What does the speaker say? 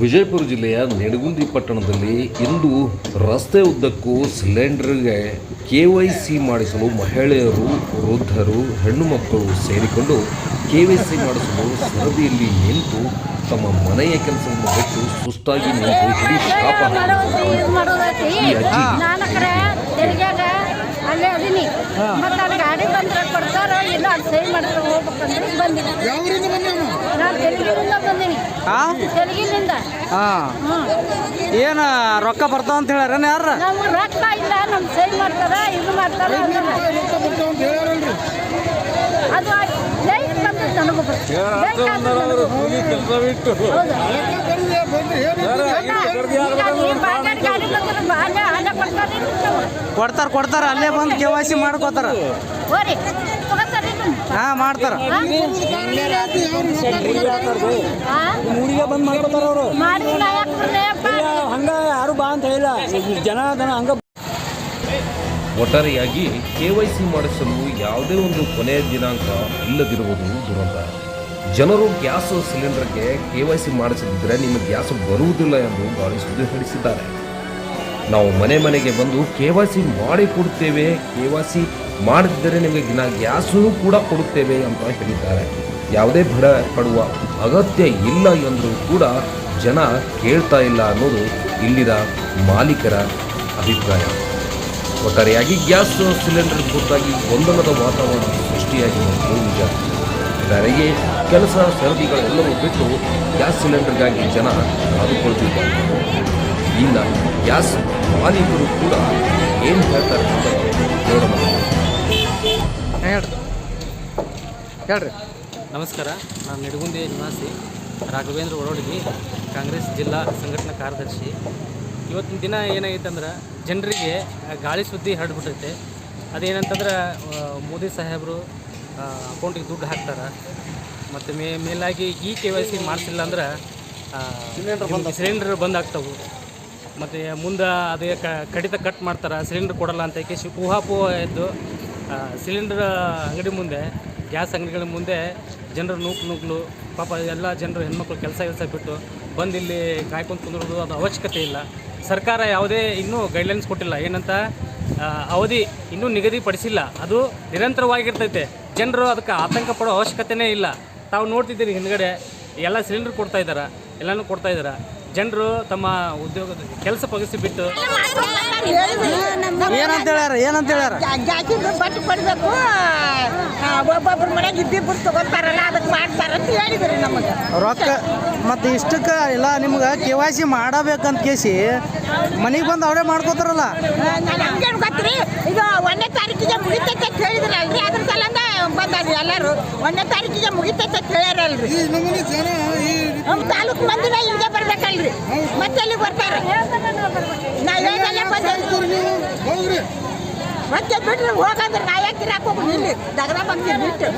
ವಿಜಯಪುರ ಜಿಲ್ಲೆಯ ನೆಡಗುಂದಿ ಪಟ್ಟಣದಲ್ಲಿ ಇಂದು ರಸ್ತೆ ಉದ್ದಕ್ಕೂ ಸಿಲಿಂಡರ್ಗೆ ಕೆ ವೈ ಸಿ ಮಾಡಿಸಲು ಮಹಿಳೆಯರು ವೃದ್ಧರು ಹೆಣ್ಣು ಮಕ್ಕಳು ಸೇರಿಕೊಂಡು ಕೆ ವೈ ಸಿ ಮಾಡಿಸಲು ಸರದಿಯಲ್ಲಿ ನಿಂತು ತಮ್ಮ ಮನೆಯ ಕೆಲಸವನ್ನು ಬಿಟ್ಟು ಸುಸ್ತಾಗಿ ನಿಂತು ಇಡೀ ಶಾಪ. ಈ ಅಜ್ಜಿ. ಮತ್ತೆ ಅಲ್ಲಿ ಗಾಡಿ ಬಂದ್ರೆ ಕೊಡ್ತಾರೋ ಇಲ್ಲ ಅಲ್ಲಿ ಸಹಿ ಮಾಡಿದ್ರೆ ಹೋಗ್ಬೇಕಂದ್ರೆ ಬಂದಿನಿ. ಹಾ ತೆಲುಗಿನಿಂದ? ಹಾ ಹ್ಞೂ ಏನು ರೊಕ್ಕ ಬರ್ತಾವ ಅಂತ ಹೇಳ್ಯಾರ ಯಾರ ಏನು ಕೊಡ್ತಾರೆ ಕೊಡ್ತಾರ. ಅಲ್ಲೇ ಬಂದು ಕೆ ವೈ ಸಿ ಮಾಡ್ಕೋತಾರ ಹಾ, ಮಾಡ್ತಾರ? ಹಂಗ ಯಾರು ಬಾ ಅಂತ ಈ ಜನ ಹಂಗ ಒಟ್ಟಾರೆಯಾಗಿ ಕೆ ವೈ ಸಿ ಮಾಡಿಸಲು ಯಾವುದೇ ಒಂದು ಕೊನೆಯ ದಿನಾಂಕ ಇಲ್ಲದಿರುವುದು ದುರಂತ ಜನರು ಗ್ಯಾಸ್ ಸಿಲಿಂಡರ್ಗೆ ಕೆ ವೈ ಸಿ ಮಾಡಿಸದಿದ್ದರೆ ನಿಮ್ಮ ಗ್ಯಾಸ್ ಬರುವುದಿಲ್ಲ ಎಂದು ಗಾಳಿ ಸುದ್ದಿ ಹರಿಸಿದ್ದಾರೆ ನಾವು ಮನೆ ಮನೆಗೆ ಬಂದು ಕೆ ವೈ ಸಿ ಮಾಡಿ ಕೊಡುತ್ತೇವೆ ಕೆ ವೈ ಸಿ ಮಾಡದಿದ್ದರೆ ನಿಮಗೆ ದಿನ ಗ್ಯಾಸು ಕೂಡ ಕೊಡುತ್ತೇವೆ ಅಂತ ಹೇಳಿದ್ದಾರೆ. ಯಾವುದೇ ಭಯ ಪಡುವ ಅಗತ್ಯ ಇಲ್ಲ ಎಂದರೂ ಕೂಡ ಜನ ಕೇಳ್ತಾ ಇಲ್ಲ ಅನ್ನೋದು ಇಲ್ಲಿನ ಮಾಲೀಕರ ಅಭಿಪ್ರಾಯ. ಒಟ್ಟಾರೆಯಾಗಿ ಗ್ಯಾಸ್ ಸಿಲಿಂಡರ್ ಕುರಿತಾಗಿ ಗೊಂದಲದ ವಾತಾವರಣ ಸೃಷ್ಟಿಯಾಗಿ ನಿಜ. ಇದರಿಗೆ ಕೆಲಸ ಸರದಿಗಳೆಲ್ಲವೂ ಬಿಟ್ಟು ಗ್ಯಾಸ್ ಸಿಲಿಂಡರ್ಗಾಗಿ ಜನ ಕಾದುಕೊಳ್ತಿದ್ದಾರೆ ಇನ್ನು ಗ್ಯಾಸ್ ಮಾಲೀಕರು ಕೂಡ ಏನು ಹೇಳ್ತಾರೆ ಅಂತ ನೋಡೋಣ ಹೇಳ್ರಿ. ಹೇಳ್ರಿ. ನಮಸ್ಕಾರ. ನಾನು ನಿಡಗುಂದಿ ನಿವಾಸಿ ರಾಘವೇಂದ್ರ ಒಳೋಡಿಗಿ ಕಾಂಗ್ರೆಸ್ ಜಿಲ್ಲಾ ಸಂಘಟನಾ ಕಾರ್ಯದರ್ಶಿ. ಇವತ್ತಿನ ದಿನ ಏನಾಗೈತೆ ಅಂದ್ರೆ ಜನರಿಗೆ ಗಾಳಿ ಸುದ್ದಿ ಹರಡ್ಬಿಟ್ಟೈತೆ. ಅದೇನಂತಂದ್ರೆ ಮೋದಿ ಸಾಹೇಬರು ಅಕೌಂಟಿಗೆ ದುಡ್ಡು ಹಾಕ್ತಾರೆ. ಮತ್ತು ಮೇ ಮೇಲಾಗಿ ಈ ಕೆ ವೈ ಸಿ ಮಾಡಿಸಿಲ್ಲ ಅಂದ್ರೆ ಸಿಲಿಂಡರ್ ಬಂದ್ ಆಗ್ತಾವೆ. ಮತ್ತು ಮುಂದೆ ಅದೇ ಕಡಿತ ಕಟ್ ಮಾಡ್ತಾರೆ ಸಿಲಿಂಡ್ರ್ ಕೊಡಲ್ಲ ಅಂತ ಕೇಸಿ ಊಹಾಪೋಹ ಎದ್ದು ಸಿಲಿಂಡ್ರ್ ಅಂಗಡಿ ಮುಂದೆ, ಗ್ಯಾಸ್ ಅಂಗಡಿಗಳ ಮುಂದೆ ಜನರು ನೂಕು ನೂಗ್ಲು ಪಾಪ ಎಲ್ಲ ಜನರು ಹೆಣ್ಮಕ್ಳು ಕೆಲಸ ಕೆಲಸ ಬಿಟ್ಟು ಬಂದು ಇಲ್ಲಿ ಕಾಯ್ಕೊಂಡು ಕುಂದಿರೋದು ಅದು ಅವಶ್ಯಕತೆ ಇಲ್ಲ. ಸರ್ಕಾರ ಯಾವುದೇ ಇನ್ನೂ ಗೈಡ್ಲೈನ್ಸ್ ಕೊಟ್ಟಿಲ್ಲ. ಏನಂತ? ಅವಧಿ ಇನ್ನೂ ನಿಗದಿಪಡಿಸಿಲ್ಲ. ಅದು ನಿರಂತರವಾಗಿರ್ತೈತೆ. ಜನರು ಅದಕ್ಕೆ ಆತಂಕ ಪಡೋ ಅವಶ್ಯಕತೆನೇ ಇಲ್ಲ. ತಾವು ನೋಡ್ತಿದ್ದೀರಿ ಹಿಂದ್ಗಡೆ, ಎಲ್ಲ ಸಿಲಿಂಡರ್ ಕೊಡ್ತಾ ಇದ್ದಾರೆ? ಎಲ್ಲನೂ ಕೊಡ್ತಾ ಇದ್ದಾರೆ? ಜನರು ತಮ್ಮ ಉದ್ಯೋಗದ ಕೆಲಸ ಪಗಿಸಿ ಬಿಟ್ಟು ಏನಂತ ಹೇಳ್ಯಾರ ಏನಂತ ಹೇಳ್ಯಾರ? ಜಾಕಿಂದು ಬಟ್ಟೆ ಕೊಡಬೇಕು. ಒಬ್ಬೊಬ್ರ ಮನೆಗೆ ಇದ್ದಿಬ್ಬರು ತಗೋತಾರಲ್ಲ ಅದಕ್ಕೆ ಮಾಡ್ತಾರಂತ ಹೇಳಿದ್ರಿ ನಮಗೆ. ರೊಕ್ಕ ಮತ್ತು ಇಷ್ಟಕ್ಕೆ ಇಲ್ಲ ನಿಮ್ಗೆ ಕೆ ವೈ ಸಿ ಮಾಡಬೇಕಂತ ಕೇಸಿ ಮನೆಗೆ ಬಂದು ಅವರೇ ಮಾಡ್ಕೋತಾರಲ್ಲ. ನಾನು ಹಂಗೇನು ಗೊತ್ತ್ರಿ? ಇದು ಒಂದನೇ ತಾರೀಕಿಗೆ ಮುಗಿತೈತೆ ಅಂತ ಹೇಳಿದ್ರಲ್ರಿ ಅದ್ರ ಸಲಂದ ಬಂದಾರಿ ಎಲ್ಲರೂ ಒಂದನೇ ತಾರೀಕಿಗೆ ಮುಗಿತೈತೆ ಅಂತ ಹೇಳ್ಯಾರಲ್ರಿ ಈ ನಮೂನಿ ಜನ ಈ ನಮ್ಮ ತಾಲೂಕು ಮಂದಿನ ಹಿಂಗೆ ಬರ್ಬೇಕಲ್ರಿ. ಮತ್ತೆ ಅಲ್ಲಿ ಬರ್ತಾರೆ? ನಾ ಹೇಳ್ದಲ್ಲೇ ಬಂದೇವಿ ಇವ್ರು ನೀವು ಹೌದ್ರಿ ಮತ್ತೆ ಬಿಟ್ರೆ ಹೋಗಂದ್ರೆ ನಾ ಯಾಕೆ ಹೋಗ್ರಿ ಇಲ್ಲಿ? ದಗದ ಬಂದು ಬಿಟ್ಟು.